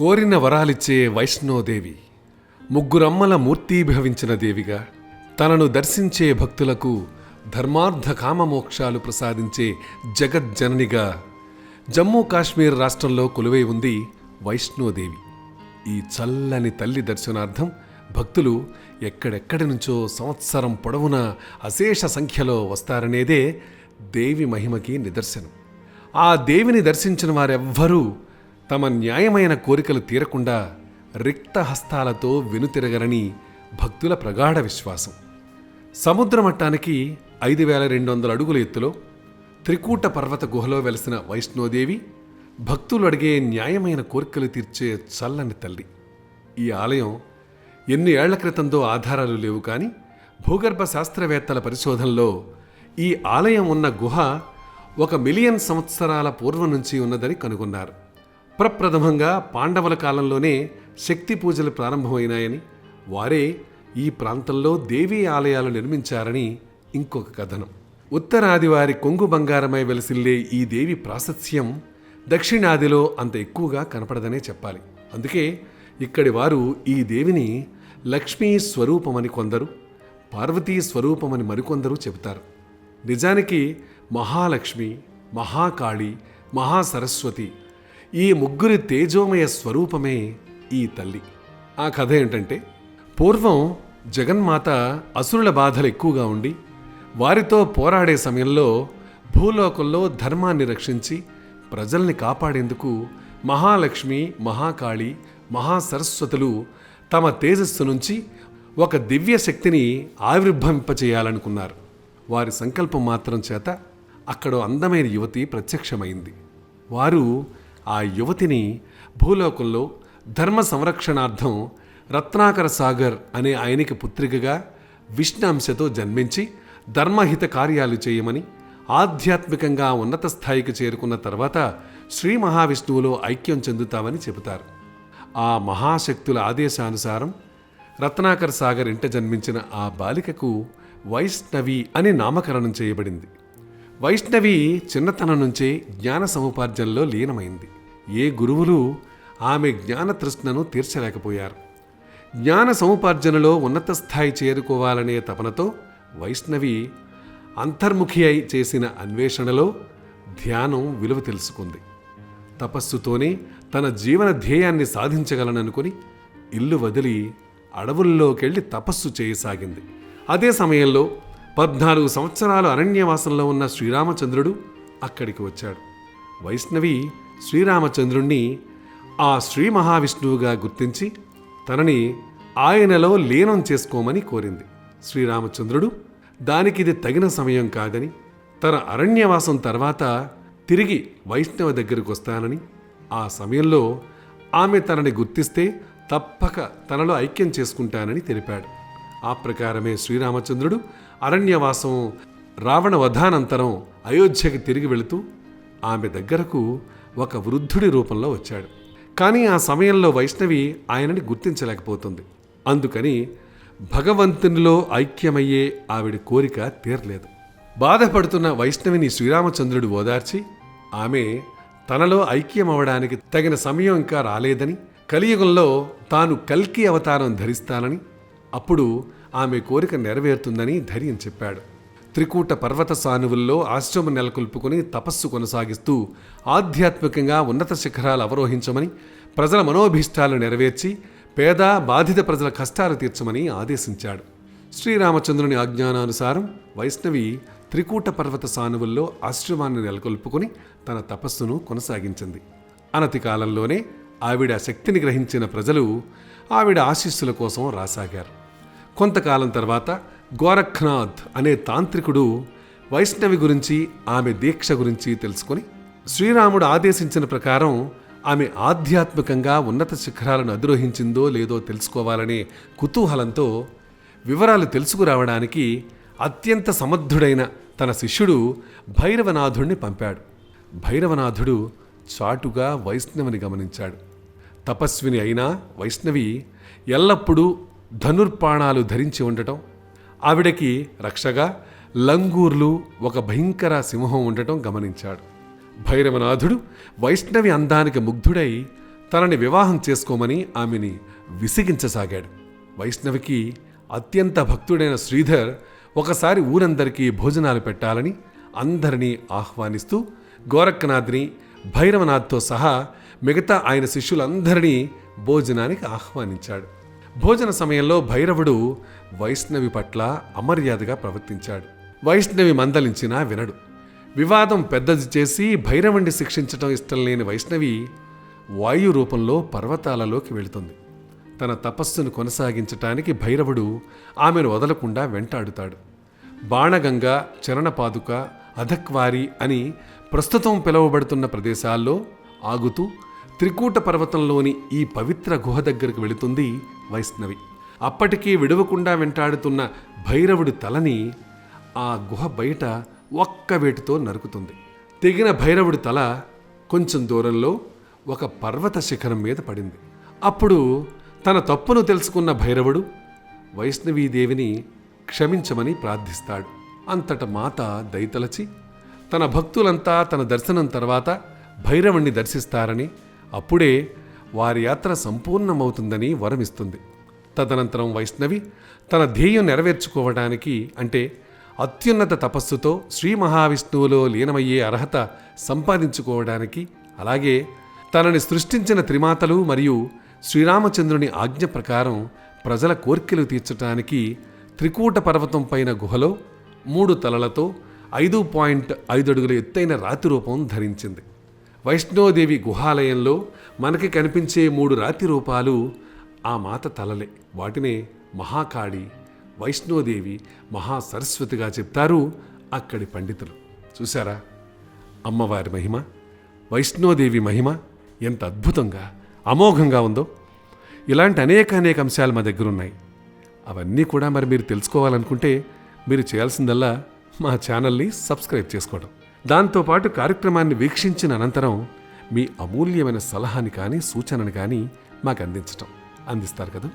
కోరిన వరాలిచ్చే వైష్ణోదేవి ముగ్గురమ్మల మూర్తీభవించిన దేవిగా తనను దర్శించే భక్తులకు ధర్మార్థ కామమోక్షాలు ప్రసాదించే జగజ్జననిగా జమ్మూ కాశ్మీర్ రాష్ట్రంలో కొలువై ఉంది వైష్ణోదేవి. ఈ చల్లని తల్లి దర్శనార్థం భక్తులు ఎక్కడెక్కడి నుంచో సంవత్సరం పొడవునా అశేష సంఖ్యలో వస్తారనేదే దేవి మహిమకి నిదర్శనం. ఆ దేవిని దర్శించిన వారెవ్వరూ తమ న్యాయమైన కోరికలు తీరకుండా రిక్త హస్తాలతో వెనుతిరగరని భక్తుల ప్రగాఢ విశ్వాసం. సముద్ర మట్టానికి ఐదు వేల రెండు వందల అడుగుల ఎత్తులో త్రికూట పర్వత గుహలో వెలసిన వైష్ణోదేవి భక్తులు అడిగే న్యాయమైన కోరికలు తీర్చే చల్లని తల్లి. ఈ ఆలయం ఎన్ని ఏళ్ళ క్రితంతో ఆధారాలు లేవు కానీ భూగర్భ శాస్త్రవేత్తల పరిశోధనలో ఈ ఆలయం ఉన్న గుహ ఒక మిలియన్ సంవత్సరాల పూర్వం నుంచి ఉన్నదని కనుగొన్నారు. ప్రప్రథమంగా పాండవుల కాలంలోనే శక్తి పూజలు ప్రారంభమైనాయని వారే ఈ ప్రాంతంలో దేవీ ఆలయాలు నిర్మించారని ఇంకొక కథనం. ఉత్తరాది వారి కొంగు బంగారమై వెలసిల్లే ఈ దేవి ప్రాశస్త్యం దక్షిణాదిలో అంత ఎక్కువగా కనపడదనే చెప్పాలి. అందుకే ఇక్కడి వారు ఈ దేవిని లక్ష్మీ స్వరూపమని కొందరు పార్వతీ స్వరూపమని మరికొందరు చెబుతారు. నిజానికి మహాలక్ష్మి మహాకాళి మహాసరస్వతి ఈ ముగ్గురి తేజోమయ స్వరూపమే ఈ తల్లి. ఆ కథ ఏంటంటే పూర్వం జగన్మాత అసురుల బాధలు ఎక్కువగా ఉండి వారితో పోరాడే సమయంలో భూలోకంలో ధర్మాన్ని రక్షించి ప్రజల్ని కాపాడేందుకు మహాలక్ష్మి మహాకాళి మహాసరస్వతులు తమ తేజస్సు నుంచి ఒక దివ్య శక్తిని ఆవిర్భవింపచేయాలనుకున్నారు. వారి సంకల్పం మాత్రం చేత అక్కడ అందమైన యువతి ప్రత్యక్షమైంది. వారు ఆ యువతిని భూలోకంలో ధర్మ సంరక్షణార్థం రత్నాకర సాగర్ అనే ఆయనకి పుత్రికగా విష్ణాంశతో జన్మించి ధర్మహిత కార్యాలు చేయమని ఆధ్యాత్మికంగా ఉన్నత స్థాయికి చేరుకున్న తర్వాత శ్రీ మహావిష్ణువులో ఐక్యం చెందుతామని చెబుతారు. ఆ మహాశక్తుల ఆదేశానుసారం రత్నాకర్ సాగర్ ఇంట జన్మించిన ఆ బాలికకు వైష్ణవి అని నామకరణం చేయబడింది. వైష్ణవి చిన్నతనం నుంచే జ్ఞాన సముపార్జనలో లీనమైంది. ఏ గురువులు ఆమె జ్ఞానతృష్ణను తీర్చలేకపోయారు. జ్ఞాన సముపార్జనలో ఉన్నత స్థాయి చేరుకోవాలనే తపనతో వైష్ణవి అంతర్ముఖి అయి చేసిన అన్వేషణలో ధ్యానం విలువ తెలుసుకుంది. తపస్సుతోనే తన జీవన ధ్యేయాన్ని సాధించగలననుకుని ఇల్లు వదిలి అడవుల్లోకెళ్ళి తపస్సు చేయసాగింది. అదే సమయంలో పద్నాలుగు సంవత్సరాలు అరణ్యవాసంలో ఉన్న శ్రీరామచంద్రుడు అక్కడికి వచ్చాడు. వైష్ణవి శ్రీరామచంద్రుణ్ణి ఆ శ్రీ మహావిష్ణువుగా గుర్తించి తనని ఆయనలో లీనం చేసుకోమని కోరింది. శ్రీరామచంద్రుడు దానికిది తగిన సమయం కాదని తన అరణ్యవాసం తర్వాత తిరిగి వైష్ణవ దగ్గరకు వస్తానని ఆ సమయంలో ఆమె తనని గుర్తిస్తే తప్పక తనలో ఐక్యం చేసుకుంటానని తెలిపాడు. ఆ ప్రకారమే శ్రీరామచంద్రుడు అరణ్యవాసం రావణ వధానంతరం అయోధ్యకి తిరిగి వెళుతూ ఆమె దగ్గరకు ఒక వృద్ధుడి రూపంలో వచ్చాడు. కానీ ఆ సమయంలో వైష్ణవి ఆయనని గుర్తించలేకపోతుంది. అందుకని భగవంతునిలో ఐక్యమయ్యే ఆవిడ కోరిక తీరలేదు. బాధపడుతున్న వైష్ణవిని శ్రీరామచంద్రుడు ఓదార్చి ఆమె తనలో ఐక్యమవడానికి తగిన సమయం ఇంకా రాలేదని కలియుగంలో తాను కల్కి అవతారం ధరిస్తానని అప్పుడు ఆమె కోరిక నెరవేరుతుందని ధైర్యం చెప్పాడు. త్రికూట పర్వత సానువుల్లో ఆశ్రమం నెలకొల్పుకుని తపస్సు కొనసాగిస్తూ ఆధ్యాత్మికంగా ఉన్నత శిఖరాలు అవరోహించమని ప్రజల మనోభీష్టాలు నెరవేర్చి పేద బాధిత ప్రజల కష్టాలు తీర్చమని ఆదేశించాడు. శ్రీరామచంద్రుని ఆజ్ఞానానుసారం వైష్ణవి త్రికూట పర్వత సానువుల్లో ఆశ్రమాన్ని నెలకొల్పుకుని తన తపస్సును కొనసాగించింది. అనతి కాలంలోనే ఆవిడ శక్తిని గ్రహించిన ప్రజలు ఆవిడ ఆశీస్సుల కోసం రాసాగారు. కొంతకాలం తర్వాత గోరఖ్నాథ్ అనే తాంత్రికుడు వైష్ణవి గురించి ఆమె దీక్ష గురించి తెలుసుకొని శ్రీరాముడు ఆదేశించిన ప్రకారం ఆమె ఆధ్యాత్మికంగా ఉన్నత శిఖరాలను అధిరోహించిందో లేదో తెలుసుకోవాలనే కుతూహలంతో వివరాలు తెలుసుకురావడానికి అత్యంత సమర్థుడైన తన శిష్యుడు భైరవనాథుణ్ణి పంపాడు. భైరవనాథుడు చాటుగా వైష్ణవిని గమనించాడు. తపస్విని అయినా వైష్ణవి ఎల్లప్పుడూ ధనుర్పాణాలు ధరించి ఉండటం ఆవిడకి రక్షగా లంగూర్లు ఒక భయంకర సింహం ఉండటం గమనించాడు. భైరవనాథుడు వైష్ణవి అందానికి ముగ్ధుడై తనని వివాహం చేసుకోమని ఆమెని విసిగించసాగాడు. వైష్ణవికి అత్యంత భక్తుడైన శ్రీధర్ ఒకసారి ఊరందరికీ భోజనాలు పెట్టాలని అందరినీ ఆహ్వానిస్తూ గోరక్కనాథ్ని భైరవనాథ్తో సహా మిగతా ఆయన శిష్యులందరినీ భోజనానికి ఆహ్వానించాడు. భోజన సమయంలో భైరవుడు వైష్ణవి పట్ల అమర్యాదగా ప్రవర్తించాడు. వైష్ణవి మందలించినా వినడు. వివాదం పెద్దది చేసి భైరవుణ్ణి శిక్షించడం ఇష్టం లేని వైష్ణవి వాయు రూపంలో పర్వతాలలోకి వెళుతుంది. తన తపస్సును కొనసాగించటానికి భైరవుడు ఆమెను వదలకుండా వెంటాడుతాడు. బాణగంగ చరణపాదుక అధక్వారి అని ప్రస్తుతం పిలువబడుతున్న ప్రదేశాల్లో ఆగుతూ త్రికూట పర్వతంలోని ఈ పవిత్ర గుహ దగ్గరకు వెళుతుంది వైష్ణవి. అప్పటికీ విడవకుండా వెంటాడుతున్న భైరవుడి తలని ఆ గుహ బయట ఒక్క వేటుతో నరుకుతుంది. తెగిన భైరవుడి తల కొంచెం దూరంలో ఒక పర్వత శిఖరం మీద పడింది. అప్పుడు తన తప్పును తెలుసుకున్న భైరవుడు వైష్ణవీదేవిని క్షమించమని ప్రార్థిస్తాడు. అంతట మాత దయతలచి తన భక్తులంతా తన దర్శనం తర్వాత భైరవుణ్ణి దర్శిస్తారని అప్పుడే వారి యాత్ర సంపూర్ణమవుతుందని వరమిస్తుంది. తదనంతరం వైష్ణవి తన ధ్యేయం నెరవేర్చుకోవడానికి అంటే అత్యున్నత తపస్సుతో శ్రీ మహావిష్ణువులో లీనమయ్యే అర్హత సంపాదించుకోవడానికి అలాగే తనని సృష్టించిన త్రిమాతలు మరియు శ్రీరామచంద్రుని ఆజ్ఞ ప్రకారం ప్రజల కోర్కెలు తీర్చటానికి త్రికూట పర్వతం పైన గుహలో మూడు తలలతో ఐదు పాయింట్ ఐదు అడుగుల ఎత్తైన రాతి రూపం ధరించింది. వైష్ణోదేవి గుహాలయంలో మనకి కనిపించే మూడు రాతి రూపాలు ఆ మాత తలలే. వాటినే మహాకాళి వైష్ణోదేవి మహాసరస్వతిగా చెప్తారు అక్కడి పండితులు. చూసారా అమ్మవారి మహిమ వైష్ణోదేవి మహిమ ఎంత అద్భుతంగా అమోఘంగా ఉందో. ఇలాంటి అనేక అనేక అంశాలు మా దగ్గర ఉన్నాయి అవన్నీ కూడా మరి మీరు తెలుసుకోవాలనుకుంటే మీరు చేయాల్సిందల్లా మా ఛానల్ని సబ్స్క్రైబ్ చేసుకోవడం. దాంతోపాటు కార్యక్రమాన్ని వీక్షించిన అనంతరం మీ అమూల్యమైన సలహాని కానీ సూచనని కానీ మాకు అందించటం. అందిస్తారు కదా?